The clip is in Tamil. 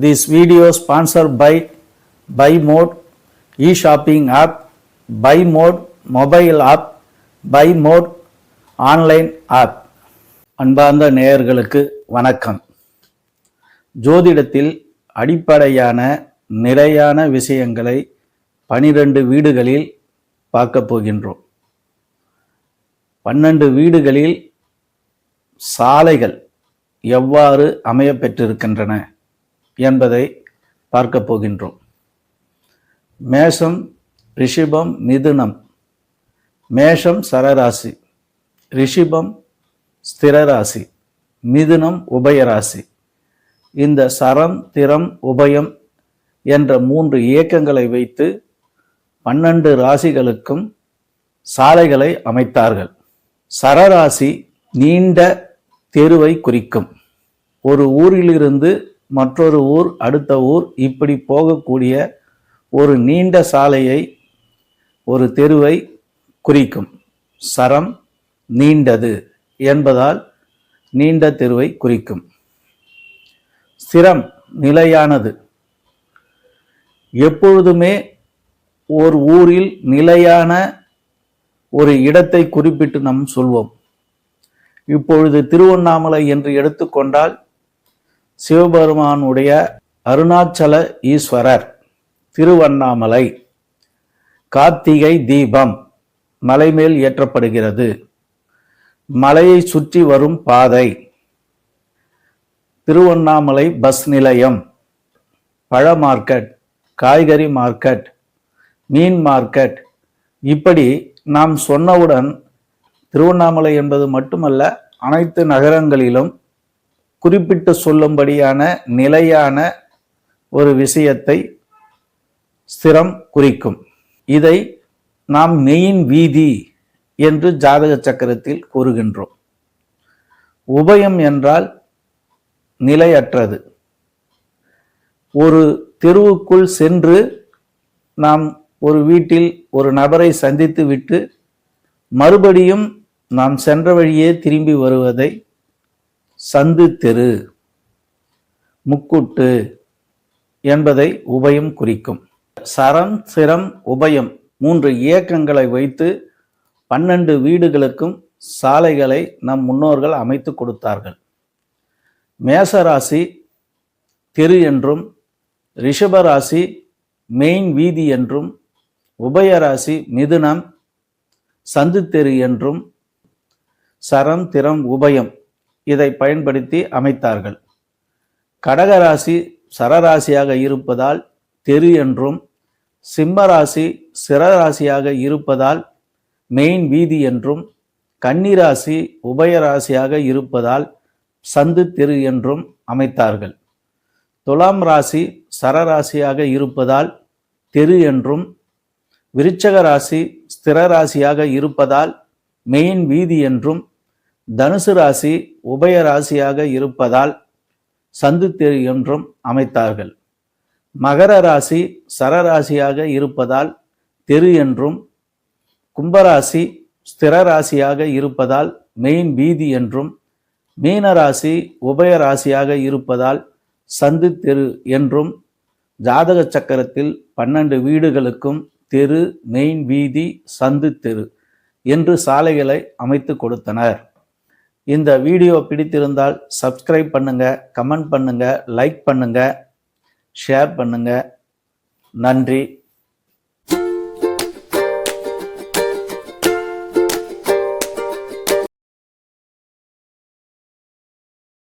This video sponsor by Bymod e shopping app Bymod mobile app Bymod online app அன்பார்ந்த நேயர்களுக்கு வணக்கம். ஜோதிடத்தில் அடிப்படையான நிறையான விஷயங்களை பனிரெண்டு வீடுகளில் பார்க்க போகின்றோம். பன்னெண்டு வீடுகளில் சாலைகள் எவ்வாறு அமையப்பெற்றிருக்கின்றன என்பதை பார்க்கப் போகின்றோம். மேஷம் ரிஷிபம் மிதுனம். மேஷம் சரராசி. ரிஷிபம் ஸ்திரராசி. மிதுனம் உபயராசி. இந்த சரம் திறம் உபயம் என்ற மூன்று இயக்கங்களை வைத்து பன்னெண்டு ராசிகளுக்கும் சாலைகளை அமைத்தார்கள். சரராசி நீண்ட தெருவை குறிக்கும். ஒரு ஊரிலிருந்து மற்றொரு ஊர் அடுத்த ஊர் இப்படி போகக்கூடிய ஒரு நீண்ட சாலையை ஒரு தெருவை குறிக்கும். சரம் நீண்டது என்பதால் நீண்ட தெருவை குறிக்கும். சிரம் நிலையானது. எப்பொழுதுமே ஒரு ஊரில் நிலையான ஒரு இடத்தை குறிப்பிட்டு நாம் சொல்வோம். இப்பொழுது திருவண்ணாமலை என்று எடுத்துக்கொண்டால் சிவபெருமானுடைய அருணாச்சல ஈஸ்வரர் திருவண்ணாமலை கார்த்திகை தீபம் மலை மேல் ஏற்றப்படுகிறது. மலையை சுற்றி வரும் பாதை திருவண்ணாமலை பஸ் நிலையம் பழ மார்க்கெட் காய்கறி மார்க்கெட் மீன் மார்க்கெட். இப்படி நாம் சொன்னவுடன் திருவண்ணாமலை என்பது மட்டுமல்ல அனைத்து நகரங்களிலும் குறிப்பிட்டு சொல்லும்படியான நிலையான ஒரு விஷயத்தை ஸ்திரம் குறிக்கும். இதை நாம் மெயின் வீதி என்று ஜாதக சக்கரத்தில் கூறுகின்றோம். உபயம் என்றால் நிலையற்றது. ஒரு தெருவுக்குள் சென்று நாம் ஒரு வீட்டில் ஒரு நபரை சந்தித்து விட்டு மறுபடியும் நாம் சென்ற வழியே திரும்பி வருவதை சந்து தெரு முக்குட்டு என்பதை உபயம் குறிக்கும். சரம் சிரம் உபயம் மூன்று இயக்கங்களை வைத்து பன்னெண்டு வீடுகளுக்கும் சாலைகளை நம் முன்னோர்கள் அமைத்து கொடுத்தார்கள். மேசராசி தெரு என்றும் ரிஷபராசி மெயின் வீதி என்றும் உபயராசி மிதுனம் சந்து தெரு என்றும் சரம் திறம் உபயம் இதை பயன்படுத்தி அமைத்தார்கள். கடகராசி சரராசியாக இருப்பதால் தெரு என்றும் சிம்மராசி சிரராசியாக இருப்பதால் மெயின் வீதி என்றும் கன்னிராசி உபயராசியாக இருப்பதால் சந்து தெரு என்றும் அமைத்தார்கள். துலாம் ராசி சரராசியாக இருப்பதால் தெரு என்றும் விருச்சக ராசி ஸ்திரராசியாக இருப்பதால் மெயின் வீதி என்றும் தனுசு ராசி உபய ராசியாக இருப்பதால் சந்து தெரு என்றும் அமைத்தார்கள். மகர ராசி சரராசியாக இருப்பதால் தெரு என்றும் கும்பராசி ஸ்திர ராசியாக இருப்பதால் மெயின் வீதி என்றும் மீனராசி உபய ராசியாக இருப்பதால் சந்து தெரு என்றும் ஜாதக சக்கரத்தில் பன்னெண்டு வீடுகளுக்கும் தெரு மெயின் வீதி சந்து தெரு என்று சாலைகளை அமைத்து கொடுத்தனர். இந்த வீடியோ பிடித்திருந்தால் சப்ஸ்கிரைப் பண்ணுங்க கமெண்ட் பண்ணுங்க லைக் பண்ணுங்க ஷேர் பண்ணுங்க. நன்றி.